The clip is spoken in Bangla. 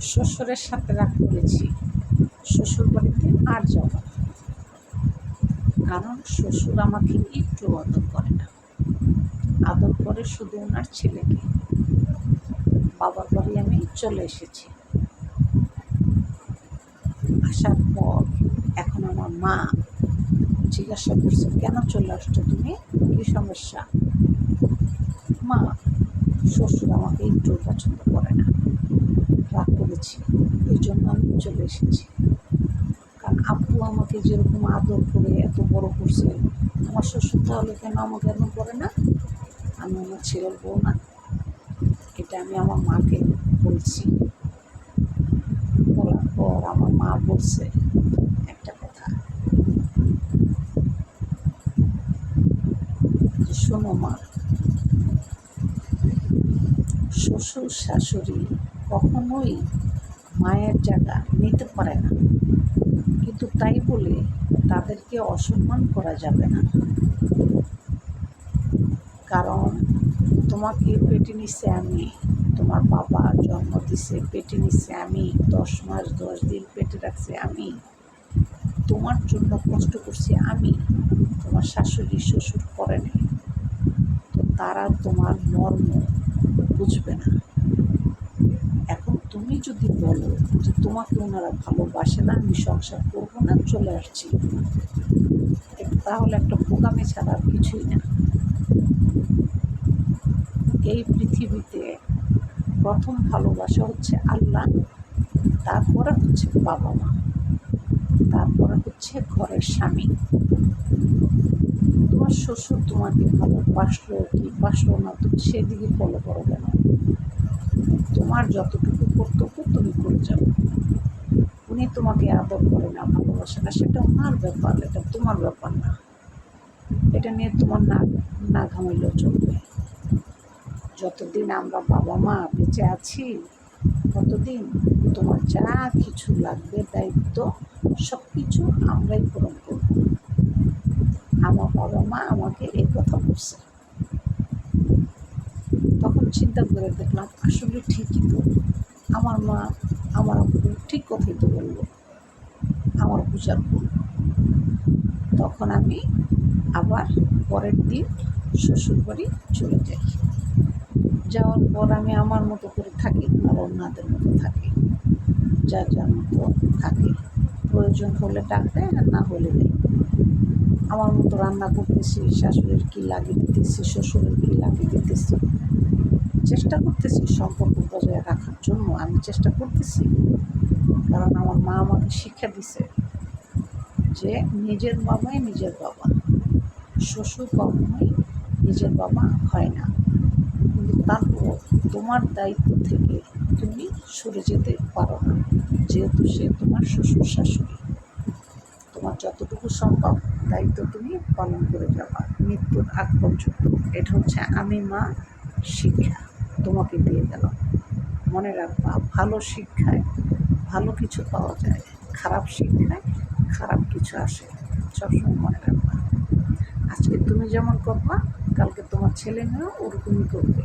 শ্বশুরের সাথে রাগ করেছি। শ্বশুর বাড়িতে আর যাব কারণ শ্বশুর আমাকে একটু আদর করে না। আদর করে শুধু ওনার ছেলেকে। বাবার বাড়ি আমি চলে এসেছি। আসার পর এখন আমার মা জিজ্ঞাসা করছে, কেন চলে আসছো তুমি? কী সমস্যা? মা, শ্বশুর আমাকে একটু পছন্দ করে না। রাগ করেছি। এই জন্য আমি চলে এসেছি। কারণ আপু আমাকে যেরকম আদর করে এত বড় করছে, আমার শ্বশুর তাহলে কেন আমাকে এত করে না? আমি আমার ছেলের বউ না। এটা আমি আমার মাকে বলছি। বলার পর আমার মা বলছে একটা কথা। শোনো মা, শ্বশুর শাশুড়ি কখনোই মায়ের জায়গা নিতে পারে না। কিন্তু তাই বলে তাদেরকে অসম্মান করা যাবে না। কারণ তোমাকে পেটে নিচ্ছে আমি, তোমার বাবা জন্ম দিছে, পেটে নিচ্ছে আমি, দশ মাস, দশ দিন পেটে রাখছে আমি। তোমার জন্য কষ্ট করছি আমি, তোমার শাশুড়ি শ্বশুর করেনি তো তারা তোমার মর্ম বুঝবে না। তুমি যদি বলো যে তোমাকে ওনারা ভালোবাসে না, আমি সংসার করব না, চলে আসছি। তাহলে একটা বোকামি ছাড়া আর কিছুই না। এই পৃথিবীতে প্রথম ভালোবাসা হচ্ছে আল্লাহ, তারপরে হচ্ছে বাবা মা, তারপরে হচ্ছে ঘরের স্বামী। তোমার শ্বশুর তোমাকে ভালোবাসলো কি বাসলো না, তুমি সেদিকে ফলো করো কেন? তোমার যতটুকু কর্তব্য তুমি করে যাও উনি তোমাকে আদর করে না, ভালোবাসে না, সেটা ওনার ব্যাপার, এটা তোমার ব্যাপার না। এটা নিয়ে তোমার না না ঘামাইলেও চলবে। যতদিন আমরা বাবা মা বেঁচে আছি, ততদিন তোমার যা কিছু লাগবে, দায়িত্ব সব কিছু আমরাই পূরণ করব। আমার বাবা মা আমাকে এই কথা বলছে। তখন চিন্তা করে দেখলাম, আসলে ঠিকই তো। আমার মা আমার আপু ঠিক কথাই তো বলল, আমার বুঝার ভুল তখন আমি আবার পরের দিন শ্বশুরবাড়ি চলে যাই। যাওয়ার পর আমি আমার মতো করে থাকি আর অন্যদের মতো থাকি, যার যার মতো থাকে। প্রয়োজন হলে ডাক দেয়, আর না হলে নেই আমার মতো রান্না করতেছি, শাশুড়ির কী লাগিয়ে দিতেছি, শ্বশুরের কী লাগিয়ে দিতেছি চেষ্টা করতেছি সম্পর্ক বজায় রাখার জন্য। আমি চেষ্টা করতেছি। কারণ আমার মা আমাকে শিক্ষা দিছে যে নিজের বাবাই নিজের বাবা। শ্বশুর কখনোই নিজের বাবা হয় না। কিন্তু তারপর তোমার দায়িত্ব থেকে তুমি সরে যেতে পারো না। যেহেতু সে তোমার শ্বশুর শাশুড়ি। তোমার যতটুকু সম্ভব দায়িত্ব তুমি পালন করে যাবা। মৃত্যুর আগ পর্যন্ত। এটা হচ্ছে আমি মা শিক্ষা। তোমাকে দিয়ে গেল। মনে রাখবা, ভালো শিক্ষায় ভালো কিছু পাওয়া যায়, খারাপ শিক্ষায় খারাপ কিছু আসে, সবসময় মনে রাখবা। আজকে তুমি যেমন করবা, কালকে তোমার ছেলে মেয়েও ওরকমই করবে।